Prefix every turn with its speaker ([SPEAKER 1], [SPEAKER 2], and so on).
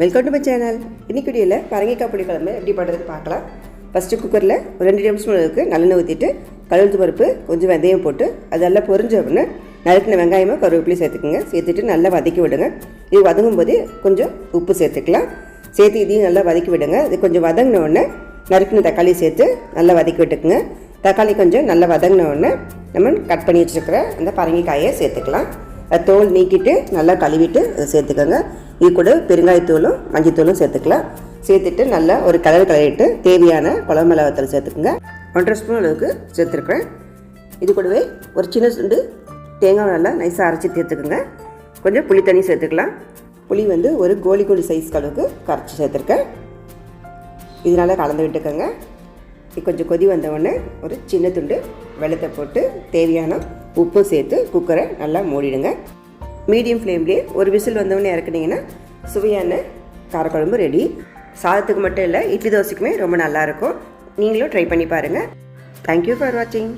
[SPEAKER 1] Welcome to my channel இன்னைக்கு வீடியோவில் பரங்கிக்காய் புளி குழம்பு எப்படி பண்ணுறதுன்னு பார்க்கலாம். ஃபஸ்ட்டு குக்கரில் ஒரு ரெண்டு டேபிள் ஸ்பூன் அளவுக்கு நல்லெண்ணெய் ஊற்றிட்டு கழுத்து பருப்பு கொஞ்சம் வெந்தயம் போட்டு அது நல்லா பொரிஞ்ச உடனே நறுக்கின வெங்காயமாக கருவேப்பிலையும் சேர்த்துக்குங்க. சேர்த்துட்டு நல்லா வதக்கி விடுங்க. இது வதங்கும் போதே கொஞ்சம் உப்பு சேர்த்துக்கலாம். சேர்த்து இதையும் நல்லா வதக்கி விடுங்க. இது கொஞ்சம் வதங்கின உடனே நறுக்கின தக்காளி சேர்த்து நல்லா வதக்கி விட்டுக்குங்க. தக்காளி கொஞ்சம் நல்லா வதங்கின உடனே நம்ம கட் பண்ணி வச்சுருக்கிற அந்த பரங்கிக்காயை சேர்த்துக்கலாம். தோல் நீக்கிட்டு நல்லா கழுவிட்டு அதை சேர்த்துக்கோங்க. இது கூட பெருங்காயத்தூளும் மஞ்சத்தூளும் சேர்த்துக்கலாம். சேர்த்துட்டு நல்லா ஒரு கலர் கலரிட்டு தேவையான குழம்பு மிளகாத்தூள் சேர்த்துக்குங்க. ஒன்றரை ஸ்பூன் அளவுக்கு சேர்த்துருக்குறேன். இது கூடவே ஒரு சின்ன சுண்டு தேங்காய் நல்லா நைஸாக அரைச்சி சேர்த்துக்குங்க கொஞ்சம் புளி தண்ணி சேர்த்துக்கலாம். புளி வந்து ஒரு கோழி கோழி சைஸ் அளவுக்கு கரைச்சி சேர்த்துருக்கேன். இதனால் கலந்து விட்டுக்கோங்க. இது கொஞ்சம் கொதி வந்த உடனே ஒரு சின்ன துண்டு வெள்ளத்தை போட்டு தேவையான உப்பு சேர்த்து குக்கரை நல்லா மூடிடுங்க. மீடியம் ஃப்ளேம்லேயே ஒரு விசில் வந்தவொடனே இறக்குனீங்கன்னா சுவையான காரக்குழம்பு ரெடி சாதத்துக்கு மட்டும் இல்லை இட்லி தோசைக்குமே ரொம்ப நல்லாயிருக்கும் நீங்களும் ட்ரை பண்ணி பாருங்கள் தேங்க்யூ ஃபார் வாட்சிங்